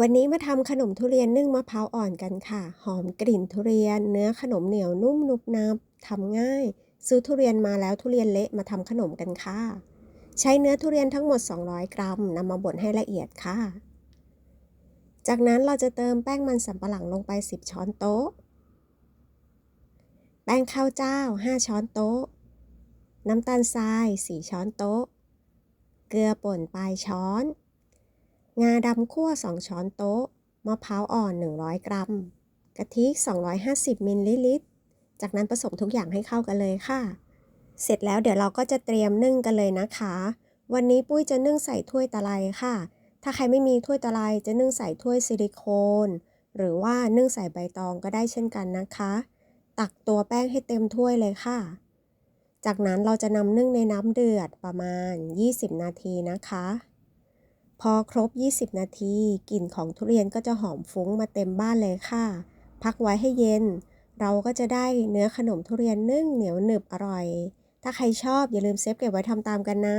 วันนี้มาทำขนมทุเรียนนึ่งมะพร้าวอ่อนกันค่ะ หอมกลิ่นทุเรียน เนื้อขนมเหนียวนุ่มนุบนับทำง่าย ซื้อทุเรียนมาแล้วทุเรียนเละมาทำขนมกันค่ะ ใช้เนื้อทุเรียนทั้งหมด 200 กรัมนำมาบดให้ละเอียดค่ะ จากนั้นเราจะเติมแป้งมันสำปะหลังลงไป 10 ช้อนโต๊ะ แป้งข้าวเจ้า 5 ช้อนโต๊ะ น้ำตาลทราย 4 ช้อนโต๊ะ เกลือป่นปลายช้อน งาดำคั่ว 2 ช้อนโต๊ะ มะพร้าวอ่อน 100 กรัม กะทิ 250 มิลลิลิตร จากนั้นผสมทุกอย่างให้เข้ากันเลยค่ะ เสร็จแล้วเดี๋ยวเราก็จะเตรียมนึ่งกันเลยนะคะ วันนี้ปุ้ยจะนึ่งใส่ถ้วยตะไลค่ะ ถ้าใครไม่มีถ้วยตะไลจะนึ่งใส่ถ้วยซิลิโคน หรือว่านึ่งใส่ใบตองก็ได้เช่นกันนะคะ ตักตัวแป้งให้เต็มถ้วยเลยค่ะ จากนั้นเราจะนำนึ่งในน้ำเดือดประมาณ 20 นาทีนะคะ พอครบ 20 นาที กลิ่นของทุเรียนก็จะหอมฟุ้งมาเต็มบ้านเลยค่ะ พักไว้ให้เย็น เราก็จะได้เนื้อขนมทุเรียนนึ่งเหนียวหนึบอร่อย ถ้าใครชอบอย่าลืมเซฟเก็บไว้ทำตามกันนะ